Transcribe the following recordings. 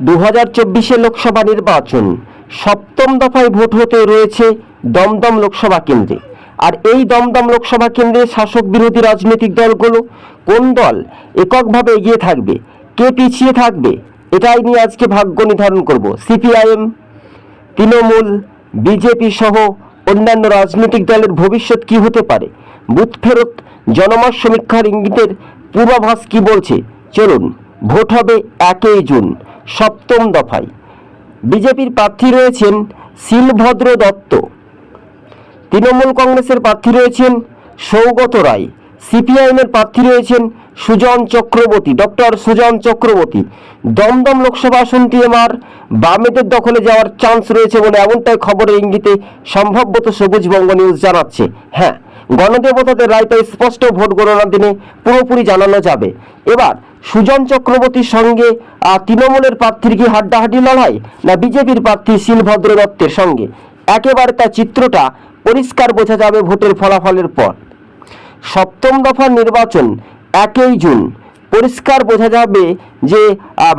দু হাজার চব্বিশে লোকসভা নির্বাচন সপ্তম দফায় ভোট হতে রয়েছে দমদম লোকসভা কেন্দ্রে। আর এই দমদম লোকসভা কেন্দ্রে শাসক বিরোধী রাজনৈতিক দলগুলো কোন দল এককভাবে এগিয়ে থাকবে, কে পিছিয়ে থাকবে, এটাই নিয়ে আজকে ভাগ্য নির্ধারণ করব। সিপিআইএম, তৃণমূল, বিজেপি সহ অন্যান্য রাজনৈতিক দলের ভবিষ্যৎ কি হতে পারে, বুথ ফেরত, জনমত সমীক্ষার ইঙ্গিতের পূর্বাভাস কি বলছে, চলুন, ভোট হবে একই জুন। সপ্তম দফায়। বিজেপির প্রার্থী রয়েছেন শিলভদ্র দত্ত। তৃণমূল কংগ্রেসের প্রার্থী রয়েছেন সৌগত রায়। সিপিআইএমের প্রার্থী রয়েছেন সুজন চক্রবর্তী। ডক্টর সুজন চক্রবর্তী। দমদম লোকসভা আসনটি এবার বামেদের দখলে যাওয়ার চান্স রয়েছে বলে এমনটাই খবরের ইঙ্গিতে সম্ভবত সবুজ বঙ্গ নিউজ জানাচ্ছে। হ্যাঁ গণদেবতাদের রায়টা স্পষ্ট ভোট গণনার দিনে পুরোপুরি জানানো যাবে। এবার সুজন চক্রবর্তীর সঙ্গে তৃণমূলের প্রার্থীর কি হাড্ডাহাড্ডি লড়াই, না বিজেপির প্রার্থী শিলভদ্র দত্তের সঙ্গে? একেবারে তার চিত্রটা পরিষ্কার বোঝা যাবে ভোটের ফলাফলের পর। সপ্তম দফার নির্বাচন একই জুন। পরিষ্কার বোঝা যাবে যে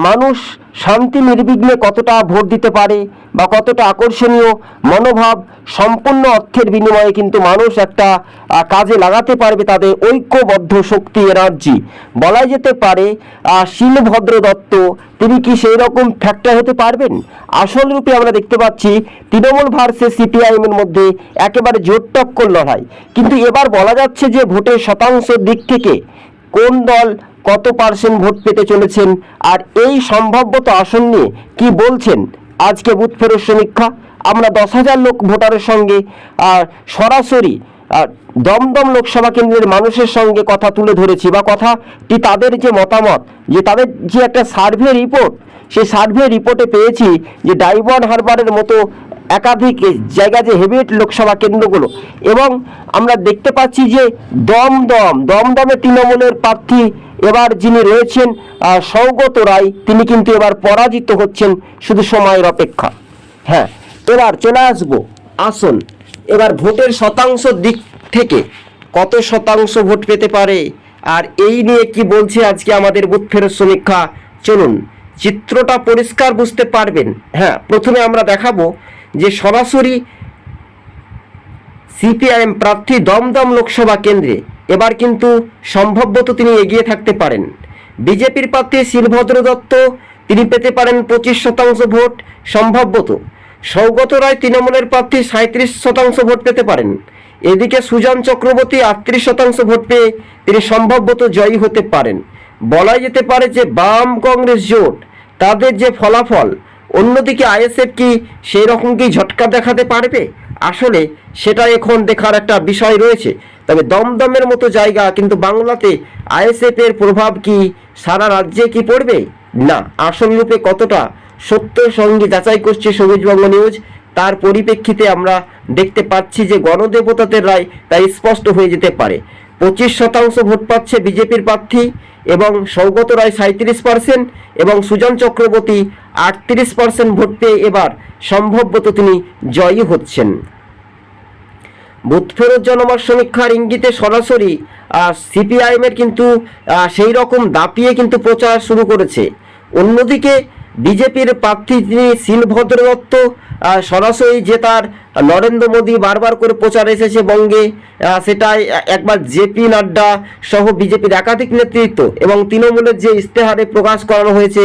মানুষ শান্তি নির্বিঘ্নে কতটা ভোট দিতে পারে বা কতটা আকর্ষণীয় মনোভাব সম্পূর্ণ অর্থের বিনিময়ে কিন্তু মানুষ একটা কাজে লাগাতে পারবে তাদের ঐক্যবদ্ধ শক্তি এনার্জি। বলা যেতে পারে শিলভদ্র দত্ত, তিনি কি সেই রকম ফ্যাক্টর হতে পারবেন? আসল রূপে আমরা দেখতে পাচ্ছি, তৃণমূল ভার্সেস সিপিআইএম এর মধ্যে একেবারে জোর টক্কর লড়াই। কিন্তু এবার বলা যাচ্ছে যে ভোটের শতাংশের দিক থেকে কোন দল কত পার্সেন্ট ভোট পেতে চলেছেন, আর এই সম্ভাব্যত আসন নিয়ে কি বলছেন? আজকে বুথ ফেরত সমীক্ষা। আমরা দশ হাজার লোক ভোটারের সঙ্গে সরাসরি দমদম লোকসভা কেন্দ্রের মানুষের সঙ্গে কথা তুলে ধরেছি বা কথাটি তাদের যে মতামত, যে তাদের যে একটা সার্ভে রিপোর্ট, সেই সার্ভে রিপোর্টে পেয়েছি যে ডাইবন হারবারের মতো একাধিক জায়গা যে হেভিয়েট লোকসভা কেন্দ্রগুলো এবং আমরা দেখতে পাচ্ছি যে দমদম, দমদমে তৃণমূলের প্রার্থী এবার যিনি রয়েছেন সৌগত রায় তিনি কিন্তু এবার পরাজিত হচ্ছেন শুধু সময়ের অপেক্ষা। হ্যাঁ এবার চলে আসব। আসুন, এবার ভোটের শতাংশ দিক থেকে। কত শতাংশ ভোট পেতে পারে? আর এই নিয়ে কি বলছে আজকে আমাদের বুথ ফেরত সমীক্ষা? চলুন, চিত্রটা পরিষ্কার বুঝতে পারবেন। হ্যাঁ প্রথমে আমরা দেখাবো যে সরাসরি সিপিআইএম প্রার্থী দমদম লোকসভা কেন্দ্রে। এবার কিন্তু সম্ভবত তিনি এগিয়ে থাকতে পারেন। বিজেপির প্রার্থী শিলভদ্র দত্ত, তিনি পেতে পারেন পঁচিশ শতাংশ ভোট সম্ভবত সৌগত রায় তৃণমূলের প্রার্থী সাঁত্রিশ শতাংশ ভোট পেতে পারেন। এদিকে সুজন চক্রবর্তী আটত্রিশ শতাংশ ভোট পেয়ে তিনি সম্ভবত জয়ী হতে পারেন। বলা যেতে পারে যে বাম কংগ্রেস জোট, তাদের যে ফলাফল, অন্যদিকে আইএসএফ কি সেই রকম কি ঝটকা দেখাতে পারবে? আসলে সেটা এখন দেখার একটা বিষয় রয়েছে। তবে দমদমের মতো জায়গা, কিন্তু বাংলাতে আইএসএফ এর প্রভাব কি সারা রাজ্যে কি পড়বে? না, আসল রূপে কতটা সত্য সঙ্গে যাচাই করছে সবুজবঙ্গ নিউজ, তার পরিপ্রেক্ষিতে আমরা দেখতে পাচ্ছি যে গণদেবতাদের রায় তা স্পষ্ট হয়ে যেতে পারে। পঁচিশ শতাংশ ভোট পাচ্ছে বিজেপির প্রার্থী এবং সৌগত রায় সাঁত্রিশ পার্সেন্ট এবং সুজন চক্রবর্তী আটত্রিশ পার্সেন্ট ভোট পেয়ে এবার সম্ভবত তিনি জয়ী হচ্ছেন। বুথ জনমত সমীক্ষার ইঙ্গিতে সরাসরি সিপিআইএমের কিন্তু সেই রকম দাপিয়ে কিন্তু প্রচার শুরু করেছে। অন্যদিকে বিজেপির প্রার্থী তিনি শিলভদ্র দত্ত সরাসরি যে তার নরেন্দ্র মোদী বারবার করে প্রচার এসেছে বঙ্গে সেটাই একবার জেপি নাড্ডা সহ বিজেপির একাধিক নেতৃত্ব এবং তৃণমূলের যে ইস্তেহারে প্রকাশ করানো হয়েছে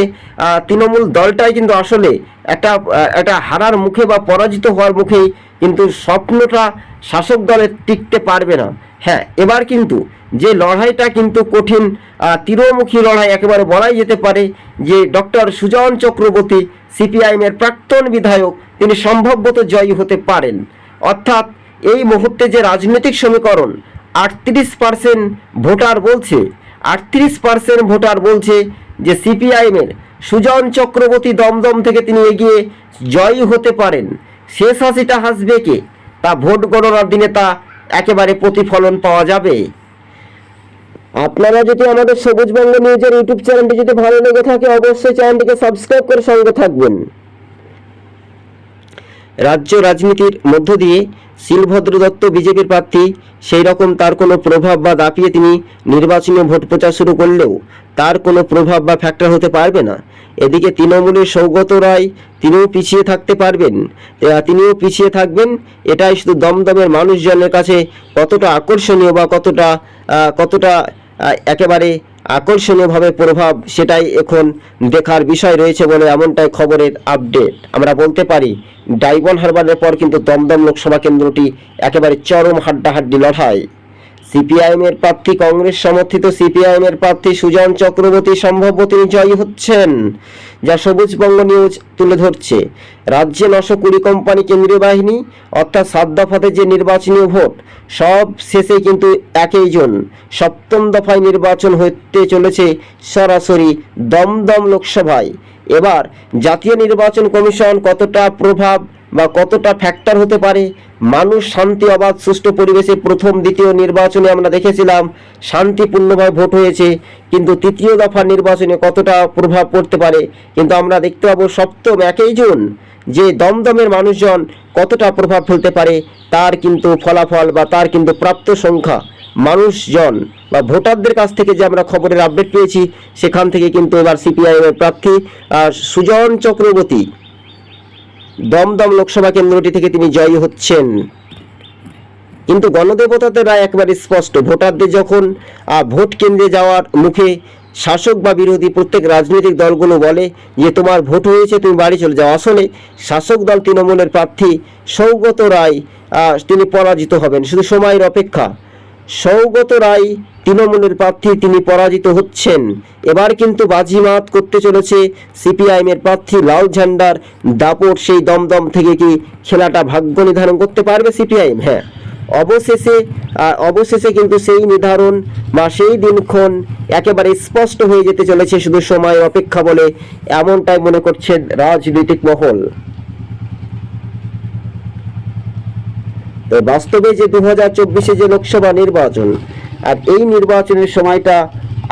তৃণমূল দলটাই কিন্তু আসলে একটা একটা হারার মুখে বা পরাজিত হওয়ার মুখেই কিন্তু স্বপ্নটা শাসক দলে টিকতে পারবে না। হ্যাঁ এবার কিন্তু যে লড়াইটা কিন্তু কঠিন তীরমুখী লড়াই একেবারে বলাই যেতে পারে যে ডক্টর সুজন চক্রবর্তী, সিপিআইএমের প্রাক্তন বিধায়ক, তিনি সম্ভবত জয়ী হতে পারেন। অর্থাৎ এই মুহূর্তে যে রাজনৈতিক সমীকরণ, আটত্রিশ পার্সেন্ট ভোটার বলছে, আটত্রিশ পার্সেন্ট ভোটার বলছে যে সিপিআইএমের সুজন চক্রবর্তী দমদম থেকে তিনি এগিয়ে জয়ী হতে পারেন। শেষ হাসিটা হাসবে কে? তা ভোট গণনার দিনে তা একেবারে প্রতিফলন পাওয়া যাবে। আপনারা যদি আমাদের সবুজবঙ্গ নিউজের ইউটিউব চ্যানেলটি যদি ভালো লেগে থাকে, অবশ্যই চ্যানেলটিকে সাবস্ক্রাইব করে সঙ্গে থাকবেন। রাজ্য রাজনীতির মধ্য দিয়ে শিলভদ্র দত্ত বিজেপির প্রার্থী, সেই রকম তার কোনো প্রভাব বা দাপিয়ে তিনি নির্বাচনী ভোট প্রচার শুরু করলেও তার কোনো প্রভাব বা ফ্যাক্টর হতে পারবে না। এদিকে তৃণমূলের সৌগত রায়, তিনিও পিছিয়ে থাকতে পারবেন। তিনিও পিছিয়ে থাকবেন, এটাই শুধু দমদমের মানুষজনের কাছে কতটা আকর্ষণীয় বা কতটা কতটা একেবারে আকর্ষণীয়ভাবে প্রভাব সেটাই এখন দেখার বিষয় রয়েছে বলে এমনটাই খবরের আপডেট আমরা বলতে পারি ডাইবন হারবারের পর কিন্তু দমদম লোকসভা কেন্দ্রটি একেবারে চরম হাড্ডাহাড্ডি লড়াই। সিপিআইএমের প্রার্থী, কংগ্রেস সমর্থিত সিপিআইএমের প্রার্থী সুজন চক্রবর্তী সম্ভব তিনি জয়ী হচ্ছেন। যা সবুজ বঙ্গ নিউজ তুলে ধরছে। রাজ্যে নশো কুড়ি কোম্পানি কেন্দ্রীয় বাহিনী, অর্থাৎ সাত দফাতে যে নির্বাচনী ভোট, সব শেষে কিন্তু একই জন। সপ্তম দফায় নির্বাচন হতে চলেছে সরাসরি দমদম লোকসভায়। এবার জাতীয় নির্বাচন কমিশন কতটা প্রভাব বা কতটা ফ্যাক্টর হতে পারে? মানুষ শান্তি অবাধ, সুষ্ঠু পরিবেশে প্রথম, দ্বিতীয় নির্বাচনে আমরা দেখেছিলাম শান্তিপূর্ণভাবে ভোট হয়েছে, কিন্তু তৃতীয় দফা নির্বাচনে কতটা প্রভাব পড়তে পারে? কিন্তু আমরা দেখতে পাবো সপ্তম একই জুন যে দমদমের মানুষজন কতটা প্রভাব ফেলতে পারে, তার কিন্তু ফলাফল বা তার কিন্তু প্রাপ্ত সংখ্যা। মানুষজন বা ভোটারদের কাছ থেকে যে আমরা খবরের আপডেট পেয়েছি, সেখান থেকে কিন্তু এবার সিপিআইএমের প্রার্থী সুজন চক্রবর্তী দমদম লোকসভা কেন্দ্রটি থেকে তিনি জয়ী হচ্ছেন। কিন্তু গণদেবতাদের রায় একবারে স্পষ্ট। ভোটারদের যখন ভোট কেন্দ্রে যাওয়ার মুখে শাসক বা বিরোধী প্রত্যেক রাজনৈতিক দলগুলো বলে যে, তোমার ভোট হয়েছে, তুমি বাড়ি চলে যাও। আসলে শাসক দল তৃণমূলের প্রার্থী সৌগত রায় তিনি পরাজিত হবেন। শুধু সময়ের অপেক্ষা। সৌগত রায় তৃণমূলের প্রার্থী তিনি পরাজিত হচ্ছেন। এবার কিন্তু বাজিমাত করতে চলেছে সিপিআইএম এর প্রার্থী লাল ঝান্ডার। দাপট সেই দমদম থেকে কি খেলাটা ভাগ্য নির্ধারণ করতে পারবে সিপিআইএম? হ্যাঁ অবশেষে অবশেষে কিন্তু সেই নির্ধারণ বা সেই দিনক্ষণ একেবারে স্পষ্ট হয়ে যেতে চলেছে শুধু সময় অপেক্ষা বলে। এমনটাই মনে করছেন রাজনৈতিক মহল। তো বাস্তবে যে দু হাজার চব্বিশে যে লোকসভা নির্বাচন, আর এই নির্বাচনের সময়টা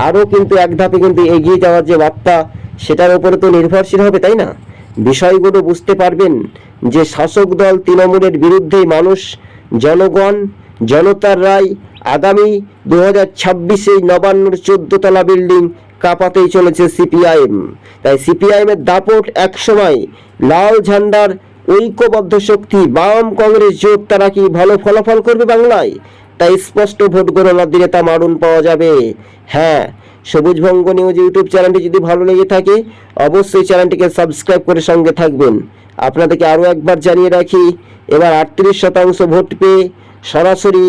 আরও কিন্তু এক ধাপে কিন্তু এগিয়ে যাওয়ার যে বার্তা, সেটার উপরে তো নির্ভরশীল হবে, তাই না? বিষয়গুলো বুঝতে পারবেন যে শাসক দল তৃণমূলের বিরুদ্ধে মানুষ, জনগণ, জনতার রায় আগামী দু হাজার ছাব্বিশে নবান্নর চোদ্দ তলা বিল্ডিং কাঁপাতেই চলেছে সিপিআইএম। তাই সিপিআইএম এর দাপট একসময় লাল ঝান্ডার ঐক্যবদ্ধ শক্তি, বাম কংগ্রেস জোট, তারা কি ভালো ফলাফল করবে বাংলায়? তাই স্পষ্ট ভোট গণনার দিনে তা মারুন পাওয়া যাবে। হ্যাঁ সবুজ ভঙ্গ নিউজ ইউটিউব চ্যানেলটি যদি ভালো লেগে থাকে, অবশ্যই চ্যানেলটিকে সাবস্ক্রাইব করে সঙ্গে থাকবেন। আপনাদেরকে আরও একবার জানিয়ে রাখি, এবার আটত্রিশ শতাংশ ভোট পেয়ে সরাসরি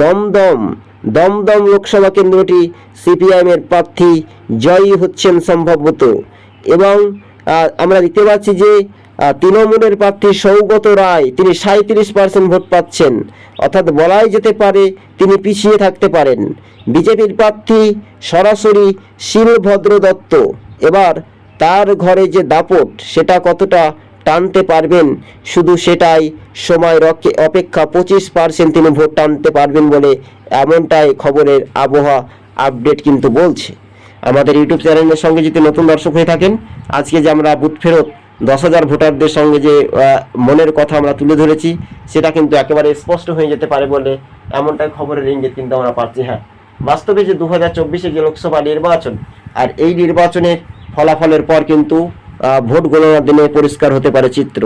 দমদম দমদম লোকসভা কেন্দ্রটি সিপিআইএম এর প্রার্থী জয়ী হচ্ছেন সম্ভবত। এবং আমরা দেখতে পাচ্ছি যে তৃণমূলের প্রার্থী সৌগত রায়, তিনি সাঁত্রিশ পার্সেন্ট ভোট পাচ্ছেন। অর্থাৎ বলাই যেতে পারে তিনি পিছিয়ে থাকতে পারেন। বিজেপির প্রার্থী সরাসরি শিলভদ্র দত্ত। এবার তার ঘরে যে দাপট, সেটা কতটা টানতে পারবেন? শুধু সেটাই সময় অপেক্ষা পঁচিশ পার্সেন্ট তিনি ভোট টানতে পারবেন বলে এমনটাই খবরের আবহাওয়া আপডেট কিন্তু বলছে। আমাদের ইউটিউব চ্যানেলের সঙ্গে যদি নতুন দর্শক হয়ে থাকেন, আজকে যে আমরা বুথ ফেরত দশ হাজার ভোটারদের সঙ্গে যে মনের কথা আমরা তুলে ধরেছি, সেটা কিন্তু একেবারে স্পষ্ট হয়ে যেতে পারে বলে এমনটাই খবরের ইঙ্গিত কিন্তু আমরা পাচ্ছি হ্যাঁ। বাস্তবে যে দু হাজার চব্বিশে যে লোকসভা নির্বাচন, আর এই নির্বাচনের ফলাফলের পর কিন্তু ভোট গণনার দিনে পরিষ্কার হতে পারে চিত্র।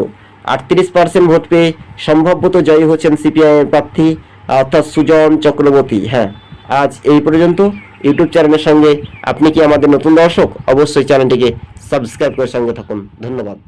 আটত্রিশ পার্সেন্ট ভোট পেয়ে সম্ভবত জয়ী হচ্ছেন সিপিআই প্রার্থী অর্থাৎ সুজন চক্রবর্তী হ্যাঁ। আজ এই পর্যন্ত। ইউটিউব চ্যানেলের সঙ্গে। আপনি কি আমাদের নতুন দর্শক? অবশ্যই চ্যানেলটিকে সাবস্ক্রাইব করে সঙ্গে থাকুন। ধন্যবাদ।